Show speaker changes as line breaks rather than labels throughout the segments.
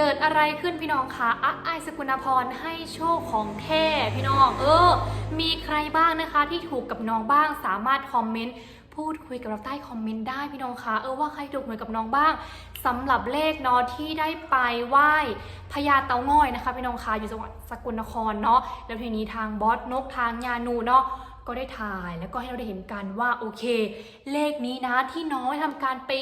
เกิดอะไรขึ้นพี่น้องคะอะไอสกุณพรให้โชคของแท้พี่น้อง เออ มีใครบ้างนะคะที่ถูกกับน้องบ้างสามารถคอมเมนต์พูดคุยกับเราใต้คอมเมนต์ได้พี่น้องคะเออว่าใครถูกหวยกับน้องบ้างสำหรับเลขเนาะที่ได้ไปไหว้พญาเตาง่อยนะคะ พี่น้องคะอยู่จังหวัดสกลนครเนาะแล้วทีนี้ทางบอสนกทางยานูเนาะก็ได้ถ่ายแล้วก็ให้เราได้เห็นกันว่าโอเค เลขนี้นะที่น้องได้ทำการไป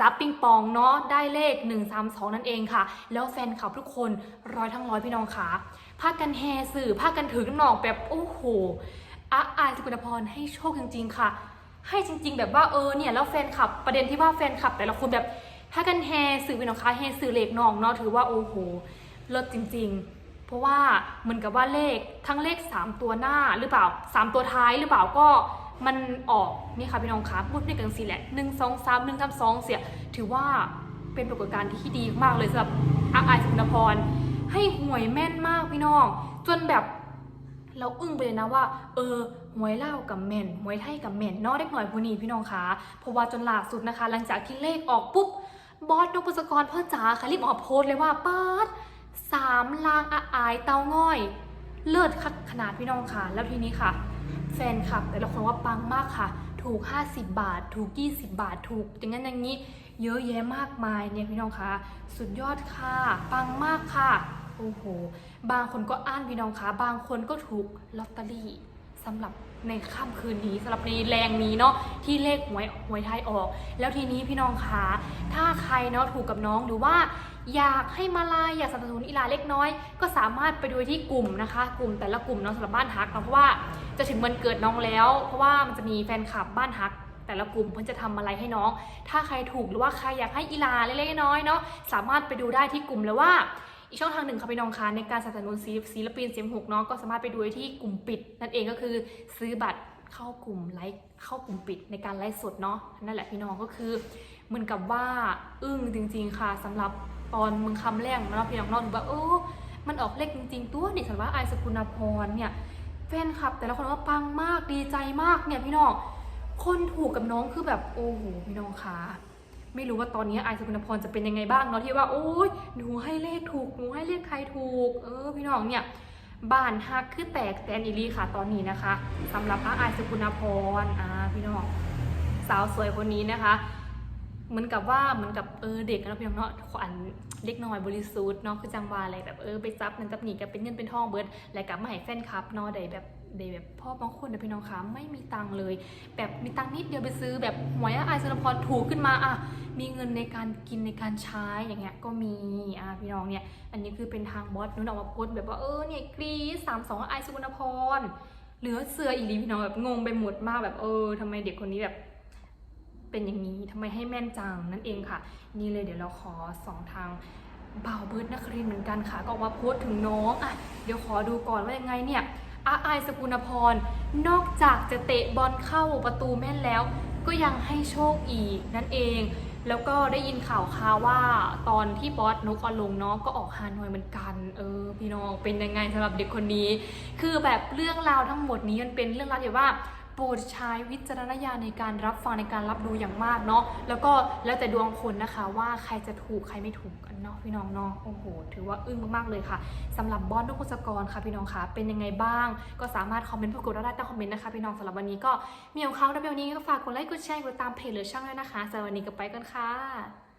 จับปิงปองเนาะได้เลข 132 นั่นเองค่ะ แล้วแฟนคลับทุกคนร้อยทั้งร้อยพี่น้องค่ะพากันแห่สื่อพากันถือน้ำหนองแบบโอ้โหอาอายสกุลพรให้โชคจริงๆค่ะ ให้จริง ๆ แบบว่าเออเนี่ยแล้วแฟนคลับประเด็นที่ว่าแฟนคลับ แต่ละคนแบบพากันแห่สื่อพี่น้องค่ะแห่สื่อเลขน้องเนาะถือว่าโอ้โหเลิศจริง ๆเพราะว่าเหมือนกับว่าเลขทั้งเลข 3 ตัวหน้าหรือเปล่า 3 ตัวท้ายหรือเปล่าก็ มันออกนี่ค่ะพี่น้องคะพูดในกันสิแหละหนึ่งสองสามหนึ่งสามสองเสียถือว่าเป็นปรากฏการณ์ที่ดีมากเลยสำหรับอาอายสุนพร ให้หวยแม่นมากพี่น้อง จนแบบเราอึ้งไปเลยนะว่า เออหวยเล่ากับแม่นหวยไทยกับแม่นนอกเด็กหน่อยผู้นี้พี่น้องคะเพราะว่าจนล่าสุดนะคะ หลังจากที่เลขออกปุ๊บบอสนพศกรพ่อจ๋าค่ะรีบออกโพสต์เลยว่าป้าดสามลางอาอายเตาง่อย เลิศคักขนาดพี่น้องค่ะ แล้วทีนี้ค่ะ แฟนคลับแต่ละคนว่าปังมากค่ะ ถูก 50 บาท ถูก 20 บาท ถูก อย่างนั้นอย่างนี้ เยอะแยะมากมายเนี่ยพี่น้องคะ สุดยอดค่ะ ปังมากค่ะ โอ้โห บางคนก็อ่านพี่น้องคะ บางคนก็ถูกลอตเตอรี่ สำหรับในค่ำคืนนี้สำหรับในแรงนี้เนาะที่เลขหวยหวยไทยออก แล้วทีนี้พี่น้องคะถ้าใครเนาะถูกกับน้องหรือว่าอยากให้มาลายอยากสนับสนุนอีลาเล็กน้อย ก็สามารถไปดูที่กลุ่มนะคะ กลุ่มแต่ละกลุ่มเนาะสำหรับบ้านฮักเนาะเพราะว่าจะถึงวันเกิดน้องแล้ว เพราะว่ามันจะมีแฟนคลับบ้านฮัก แต่ละกลุ่มเพื่อจะทำอะไรให้น้อง ถ้าใครถูกหรือว่าใครอยากให้อีลาเล็กๆน้อยๆเนาะสามารถไปดูได้ที่กลุ่มแล้วว่า อีกช่องทางหนึ่งค่ะพี่น้องคะในการสนับสนุนศิลปินเสียงหกเนาะก็สามารถไปดูที่กลุ่มปิด นั่นเองก็คือซื้อบัตรเข้ากลุ่มไลฟ์เข้ากลุ่มปิดในการไลฟ์สดเนาะนั่นแหละพี่น้องก็คือเหมือนกับว่าอึ้งจริง ๆค่ะสำหรับตอนมึงคำแรกเนาะพี่น้องเนาะหนูแบบเออมันออกเลขจริง ๆ ตัวนี่สำหรับว่าไอสกุณพรเนี่ยแฟนคลับ แต่ละคนว่าปังมากดีใจมากเนี่ยพี่น้องคนถูกกับน้องคือแบบโอ้โหพี่น้องคะ ไม่รู้ว่าตอนนี้ไอายสกุณพรจะเป็นยังไงบ้างเนาะที่ว่าโอ้ยหนูให้เลขถูกหนูให้เลขใครถูก เออพี่น้องเนี่ยบ้านฮักคือแตกแตนอีลีค่ะตอนนี้นะคะสำหรับอาอายสกุณพรอ่าพี่น้องสาวสวยคนนี้นะคะ เหมือนกับว่าเหมือนกับเออเด็กนะพี่น้องเนาะขวัญเล็กน้อยบริสุทธิ์เนาะคือจังหวาอะไรแบบเออไปจับนั่นจับหนี่ก็เป็นเงินเป็นทองเบิร์ดแล้วกับมาให้แฟนคลับเนาะได้แบบ ได้แบบพ่อบางคนนะพี่น้องคะไม่มีตังเลย แบบมีตังนิดเดียวไปซื้อแบบหวยอายสรพรถูกขึ้นมาอะมีเงินในการกินในการใช้อย่างเงี้ยก็มีอะพี่น้องเนี่ยอันนี้คือเป็นทางบอสนุ่นออกมาโพสแบบว่าเออเนี่ยกรีสามสองอายสุวรรณพรเหลือเสืออีหลีพี่น้องแบบงงไปหมดมากแบบเออทำไมเด็กคนนี้แบบเป็นอย่างนี้ทำไมให้แม่นจังนั่นเองค่ะ นี่เลยเดี๋ยวเราขอสองทางบ่าวเบิร์ดนักเรียนเหมือนกันค่ะ ก็ออกมาโพสถึงน้องอะเดี๋ยวขอดูก่อนว่ายังไงเนี่ย อาอายสกุณพร นอกจากจะเตะบอลเข้าประตูแม่นแล้ว ก็ยังให้โชคอีกนั่นเอง แล้วก็ได้ยินข่าวค่าว่าตอนที่บอสนกอลงเนาะก็ออกฮานอยเหมือนกัน เออ พี่น้องเป็นยังไงสำหรับเด็กคนนี้ คือแบบเรื่องราวทั้งหมดนี้มันเป็นเรื่องราวที่ว่า โปรดใช้วิจารณญาณในการรับฟังในการรับดูอย่างมากเนาะแล้วก็แล้วแต่ดวงคนนะคะว่าใครจะถูกใครไม่ถูกกันเนาะพี่น้องเนาะโอ้โหถือว่าอึ้งมากๆเลยค่ะสำหรับบอสนพศกรค่ะพี่น้องคะเป็นยังไงบ้าง ก็สามารถคอมเมนต์พูดคุยได้ใต้คอมเมนต์นะคะพี่น้องสำหรับวันนี้ก็มีของเขาในวันนี้ก็ฝากกดไลค์กดแชร์กดตามเพจหรือช่องด้วยนะคะสำหรับวันนี้ก็ไปกันค่ะ